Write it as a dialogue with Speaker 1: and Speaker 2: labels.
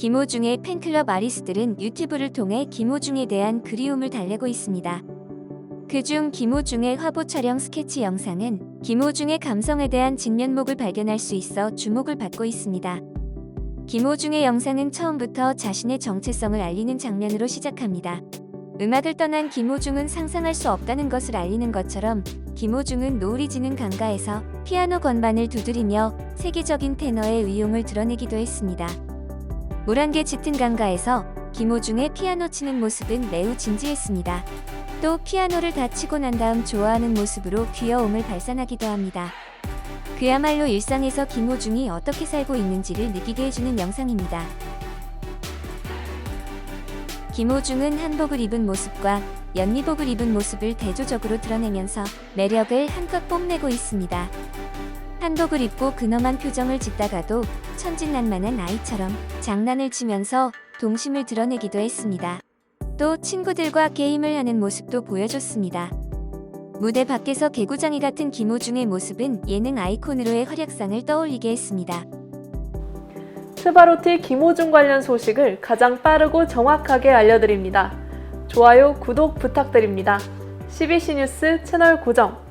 Speaker 1: 김호중의 팬클럽 아리스들은 유튜브를 통해 김호중에 대한 그리움을 달래고 있습니다. 그중 김호중의 화보 촬영 스케치 영상은 김호중의 감성에 대한 진면목을 발견할 수 있어 주목을 받고 있습니다. 김호중의 영상은 처음부터 자신의 정체성을 알리는 장면으로 시작합니다. 음악을 떠난 김호중은 상상할 수 없다는 것을 알리는 것처럼 김호중은 노을이 지는 강가에서 피아노 건반을 두드리며 세계적인 테너의 의용을 드러내기도 했습니다. 물안개 짙은 강가에서 김호중의 피아노 치는 모습은 매우 진지했습니다. 또 피아노를 다 치고 난 다음 좋아하는 모습으로 귀여움을 발산하기도 합니다. 그야말로 일상에서 김호중이 어떻게 살고 있는지를 느끼게 해주는 영상입니다. 김호중은 한복을 입은 모습과 연리복을 입은 모습을 대조적으로 드러내면서 매력을 한껏 뽐내고 있습니다. 한복을 입고 근엄한 표정을 짓다가도 천진난만한 아이처럼 장난을 치면서 동심을 드러내기도 했습니다. 또 친구들과 게임을 하는 모습도 보여줬습니다. 무대 밖에서 개구장이 같은 김호중의 모습은 예능 아이콘으로의 활약상을 떠올리게 했습니다.
Speaker 2: 스바로티 김호중 관련 소식을 가장 빠르고 정확하게 알려드립니다. 좋아요, 구독 부탁드립니다. CBC 뉴스 채널 고정